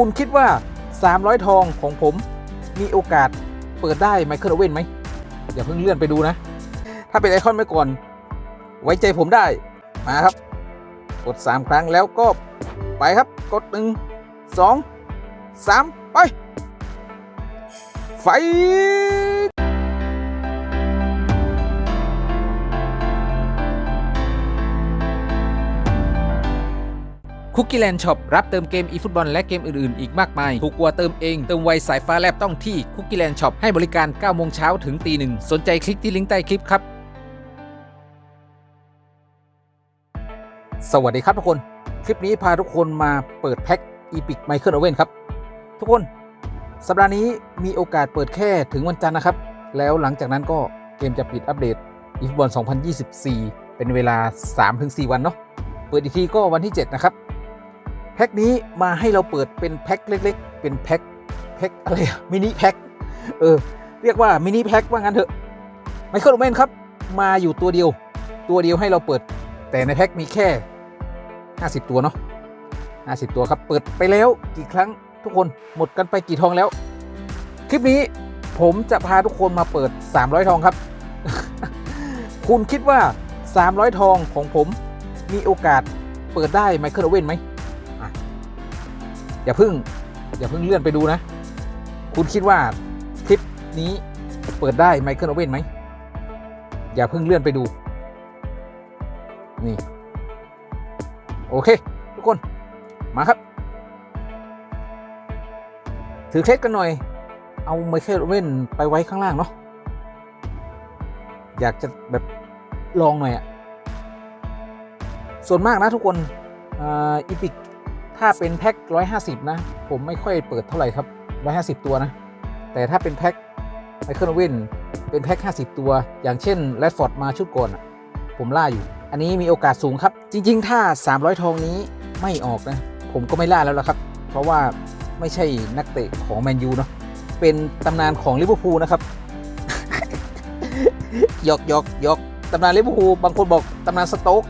คุณคิดว่า 300 ทองของผมมีโอกาสเปิดได้ไมเคิลโอเว่นไหมอย่าเพิ่งเลื่อนไปดูนะ ถ้าเป็นไอคอนไว้ก่อน ไว้ใจผมได้ มาครับ กด 3 ครั้งแล้วก็ไปครับ กด 1 2 3 ไป ไฟ คุกกี้แลนด์ช็อปรับเติมเกม eFootball และเกมอื่นๆ อีกมากมาย ถูกกว่าเติมเอง เติมไวสายฟ้าแลบต้องที่คุกกี้แลนด์ช็อปให้บริการ 9 โมงเช้าถึงตีหนึ่งสนใจคลิกที่ลิงก์ใต้คลิปครับ สวัสดีครับทุกคน คลิปนี้พาทุกคนมาเปิดแพ็ค Epic Michael Owen ครับ ทุกคน สัปดาห์นี้มีโอกาสเปิดแค่ถึงวันจันทร์นะครับ แล้วหลังจากนั้นก็เกมจะปิดอัปเดต eFootball 2024 เป็นเวลา 3-4 วันเนาะเปิดอีกทีก็วันที่ 7 นะครับ แพ็คนี้มาให้เราเปิดเป็นแพ็คเล็ก ๆ เป็นแพ็คแพ็คอะไรอะมินิแพ็คเออเรียกว่ามินิแพ็คว่างั้นเถอะไมเคิลโอเมนครับ มาอยู่ตัวเดียว ตัวเดียวให้เราเปิด แต่ในแพ็คมีแค่ 50 ตัวเนาะ50 ตัวครับเปิดไปแล้วกี่ครั้งทุกคนหมดกันไปกี่ทองแล้ว คลิปนี้ผมจะพาทุกคนมาเปิด 300 ทองครับ คุณคิดว่า 300 ทองของผมมีโอกาสเปิดได้ไมเคิลโอเว่นไหม อย่าเพึ่ง อย่าเพึ่งเลื่อนไปดูนะ คุณคิดว่าคลิปนี้เปิดได้ไมเคิลโอเว่นไหม อย่าเพึ่งเลื่อนไปดู นี่ โอเค ทุกคน มาครับ ถือเคล็ดกันหน่อย เอาไมเคิลโอเว่นไปไว้ข้างล่างเนาะ อยากจะแบบลองหน่อยอะส่วนมากนะทุกคนอีพิก ถ้าเป็นแพ็ค150 นะ ผมไม่ค่อยเปิดเท่าไหร่ครับ 150 ตัวนะ แต่ถ้าเป็นแพ็คไมเคิลอเว่นเป็นแพ็ค50 ตัว อย่างเช่นแรดฟอร์ดมาชุดก่อนผมล่าอยู่ อันนี้มีโอกาสสูงครับ จริง ๆ ถ้า 300 ทองนี้ไม่ออกนะ ผมก็ไม่ล่าแล้วละครับ เพราะว่าไม่ใช่นักเตะของแมนยูเนาะเป็นตำนานของลิเวอร์พูลนะครับหยอกหยอกหยอกตำนานลิเวอร์พูลบางคนบอกตำนานสโต๊ก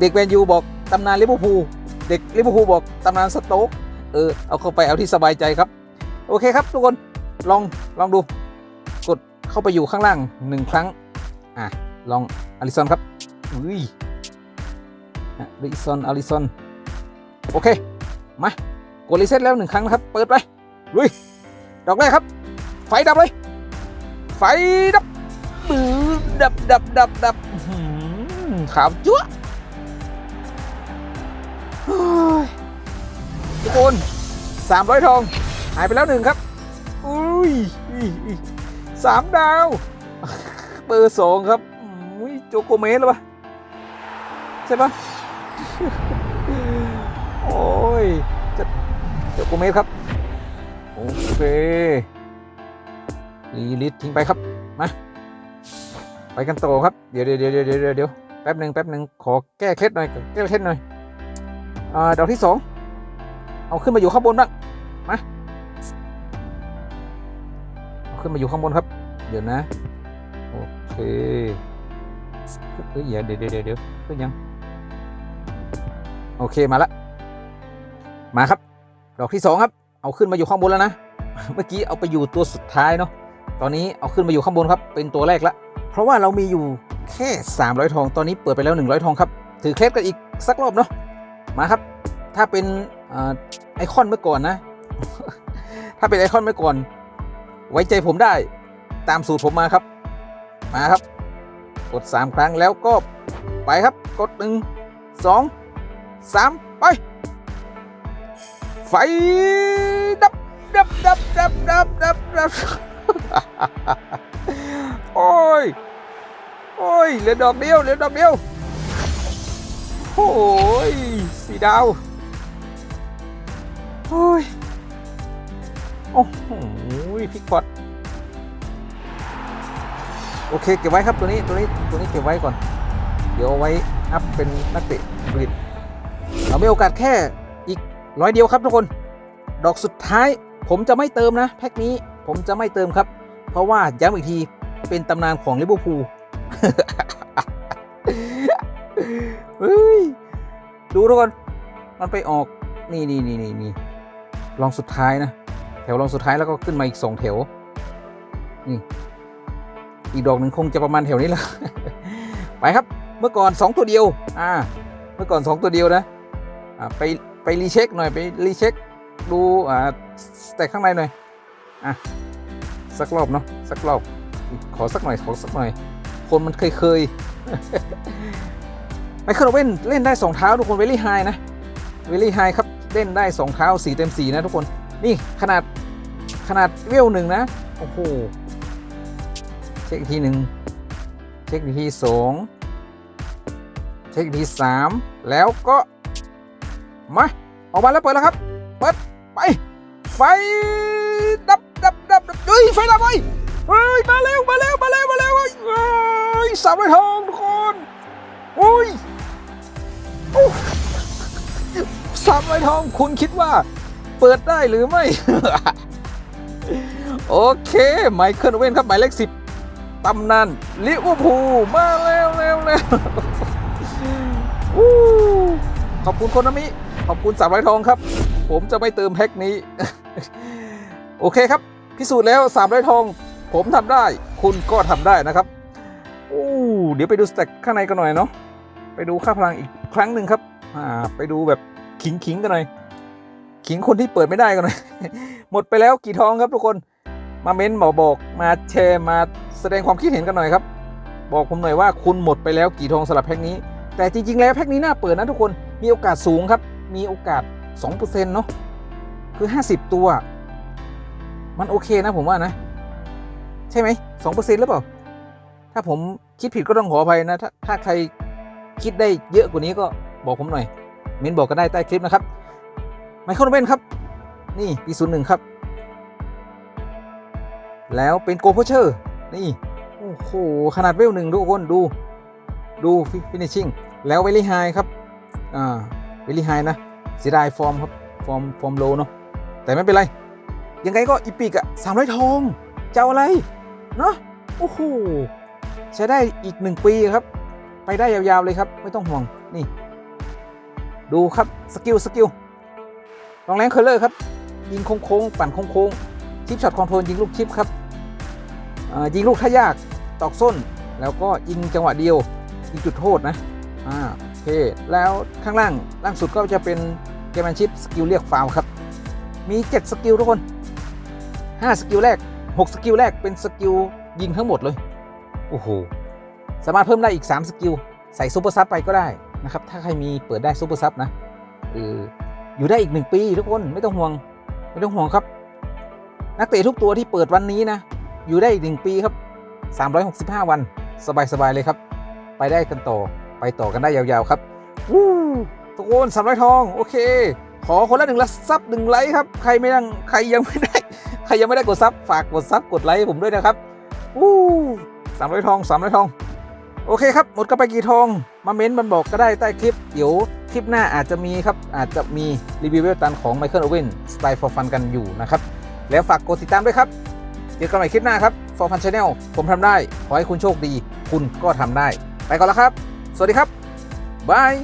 เด็กแมนยูบอกตำนานลิเวอร์พูล เด็กลิเวอร์พูลบอกตำนานสโต๊กเออเอาเข้าไปเอาที่สบายใจครับ โอเคครับทุกคนลองลองดู กดเข้าไปอยู่ข้างล่างหนึ่งครั้ง อะ ลองอลิซอนครับอุ้ยอลิซอนอลิซอนโอเค มากดรีเซ็ตแล้วหนึ่งครั้งนะครับ เปิดไปลุยดอกแรกครับ ไฟดับเลย ไฟดับปื้อดับดับดับดับขาวจั๊ว ทุกคนสามร้อยทอง หายไปแล้วหนึ่งครับ อุ้ยสามดาว เบอร์สองครับอุ้ยโจโกเมสหรือปะใช่ปะโอ้ยจะโจโกเมสครับ โอเครีลิสทิ้งไปครับ มา ไปกันต่อครับ เดี๋ยวเดี๋ยวเดี๋ยวเดี๋ยวเดี๋ยวแป๊บหนึ่งแป๊บหนึ่งขอแก้เคล็ดหน่อย แก้เคล็ดหน่อย ดอกที่สองเอาขึ้นมาอยู่ข้างบนบ้างมาเอาขึ้นมาอยู่ข้างบนครับ เดี๋ยวนะ โอเคเฮ้ยเดี๋ยวเดี๋ยวเดี๋ยวเดี๋ยวขึ้นยัง โอเคมาละมาครับ ดอกที่สองครับ เอาขึ้นมาอยู่ข้างบนแล้วนะ เมื่อกี้เอาไปอยู่ตัวสุดท้ายเนาะ ตอนนี้เอาขึ้นมาอยู่ข้างบนครับ เป็นตัวแรกละเพราะว่าเรามีอยู่แค่ 300 ทอง ตอนนี้เปิดไปแล้ว 100 ทองครับ ถือเคล็ดกันอีกสักรอบเนาะ มาครับ ถ้าเป็นอไอคอนเมื่อก่อนนะ ถ้าเป็นไอคอนเมื่อก่อน ไว้ใจผมได้ตามสูตรผมมาครับ มาครับ กด 3 ครั้งแล้วก็ไปครับ กด 1 2 3 ไป ไฟดับดับดับดับดับดับดับโอ้ย โอ้ย เหลือดอกเดียว เหลือดอกเดียว โอ้ย สีดาวโอ้ยโอ้โหพิกพอตโอเค เก็บไว้ครับตัวนี้ตัวนี้ตัวนี้เก็บไว้ก่อน เดี๋ยวเอาไว้อัพเป็นนักเตะบริดเรามีโอกาสแค่อีกร้อยเดียวครับทุกคน ดอกสุดท้าย ผมจะไม่เติมนะแพ็คนี้ผมจะไม่เติมครับ เพราะว่าย้ำอีกทีเป็นตำนานของลิเวอร์พูลเฮ้ยดูทุกคน มันไปออกนี่นี่นี่นี่นี่ลองสุดท้ายนะ แถวลองสุดท้ายแล้วก็ขึ้นมาอีกสองแถว นี่ อีกดอกหนึ่งคงจะประมาณแถวนี้แหละไปครับ เมื่อก่อนสองตัวเดียว อ่า เมื่อก่อนสองตัวเดียวนะ อ่า ไป ไปรีเช็คหน่อย ไปรีเช็คดู อ่า แต็กข้างในหน่อย อะ สักรอบเนาะ สักรอบ ขอสักหน่อย ขอสักหน่อย คนมันเคยเคยไมเคิลเว่นเล่นได้สองเท้าทุกคนเวลี่ไฮนะ วลี่ไฮครับเล่นได้สองเท้าสี่เต็มสี่นะทุกคนนี่ขนาดขนาดเวลหนึ่งนะ โอ้โห เช็คทีหนึ่งเช็คทีสองเช็คทีสามแล้วก็ มา ออกมาแล้วเปิดแล้วครับ เปิด ไป ไฟ ดับดับดับเฮ้ย ไฟดับไปเฮ้ย มาเร็ว มาเร็ว มาเร็ว มาเร็วเฮ้ยสามร้อยทองทุกคน โอ้ยโอ้ามร้อยทองคุณคิดว่า เปิดได้หรือไม่ โอเค ไมเคิลโอเว่นครับหมายเลขสิบตำนานลิเวอร์พูลมาแล้วแล้วแล้วขอบคุณคนนามิ ขอบคุณสามร้อยทองครับ ผมจะไม่เติมแพ็คนี้ โอเคครับ พิสูจน์แล้วสามร้อยทอง ผมทำได้ คุณก็ทำได้นะครับโอ้เดี๋ยวไปดูสเต็กข้างในกันหน่อยเนาะไปดูค่าพลังอีกครั้งหนึ่งครับ อ่า ไปดูแบบ ขิงขิงๆกันหน่อย ขิงคนที่เปิดไม่ได้กันหน่อย หมดไปแล้วกี่ทองครับทุกคน มาเม้นบอกบอกมาแชร์มาแสดงความคิดเห็นกันหน่อยครับ บอกผมหน่อยว่าคุณหมดไปแล้วกี่ทองสำหรับแพ็คนี้ แต่จริง ๆ แล้วแพ็คนี้น่าเปิดนะทุกคน มีโอกาสสูงครับ มีโอกาส2%เนาะ คือ 50 ตัว มันโอเคนะผมว่านะ ใช่ไหม2%หรือเปล่า ถ้าผมคิดผิดก็ต้องขออภัยนะ ถ้าถ้าใครคิดได้เยอะกว่านี้ก็บอกผมหน่อย เม้นบอกกันได้ใต้คลิปนะครับไมเคิลเวนครับ นี่ปีศูนย์หนึ่งครับ แล้วเป็นโกโพเชอร์ นี่ โอ้โห ขนาดเวลหนึ่งทุกคนดู ดูฟินิชชิ่ง แล้วเวลี่ไฮครับ อ่า เวลี่ไฮนะ เสียดายฟอร์มครับ ฟอร์ม ฟอร์มโลเนาะ แต่ไม่เป็นไร ยังไงก็อีปิกอะสามร้อยทองจะเอาอะไร เนาะ โอ้โห ใช้ได้อีกหนึ่งปีครับ ไปได้ยาวๆเลยครับ ไม่ต้องห่วง นี่ ดูครับสกิลสกิลลองแรงเคอร์เลอร์ครับ ยิงโค้งๆปั่นโค้งๆชิปช็อตคอนโทรลยิงลูกชิปครับยิงลูกท่ายากตอกส้น แล้วก็ยิงจังหวะเดียวยิงจุดโทษนะอ่าโอเคแล้วข้างล่างล่างสุดก็จะเป็นเกมแมนชิปสกิลเรียกฟาวครับ มี 7 สกิลทุกคน 5 สกิลแรก 6 สกิลแรกเป็นสกิลยิงทั้งหมดเลย โอ้โห สามารถเพิ่มได้อีก 3 สกิล ใส่ซูเปอร์ซับไปก็ได้ นะครับ ถ้าใครมีเปิดได้ซูเปอร์ซับนะเอออยู่ได้อีก1ปีทุกคนไม่ต้องห่วง ไม่ต้องห่วงครับ นักเตะทุกตัวที่เปิดวันนี้นะ อยู่ได้อีก1ปีครับ 365 วัน สบายๆเลยครับ ไปได้กันต่อไปต่อกันได้ยาวๆครับวู้ทุกคนสามร้อยทอง โอเค ขอคนละหนึ่งละซับหนึ่งไลค์ครับ ใครไม่ยังใครยังไม่ได้ ใครยังไม่ได้กดซับฝากกดซับกดไลค์ผมด้วยนะครับวู้สามร้อยทองสามร้อยทอง โอเคครับ หมดกันไปกี่ทอง มาเม้นต์มันบอกก็ได้ใต้คลิป เดี๋ยวคลิปหน้าอาจจะมีครับ อาจจะมีรีวิวเวลตันของไมเคิลโอเวนสไตล์ฟอร์ฟันกันอยู่นะครับ แล้วฝากกดติดตามด้วยครับ เจอกันใหม่คลิปหน้าครับฟอร์ฟันชาแนลผมทำได้ ขอให้คุณโชคดี คุณก็ทำได้ ไปก่อนแล้วครับ สวัสดีครับบาย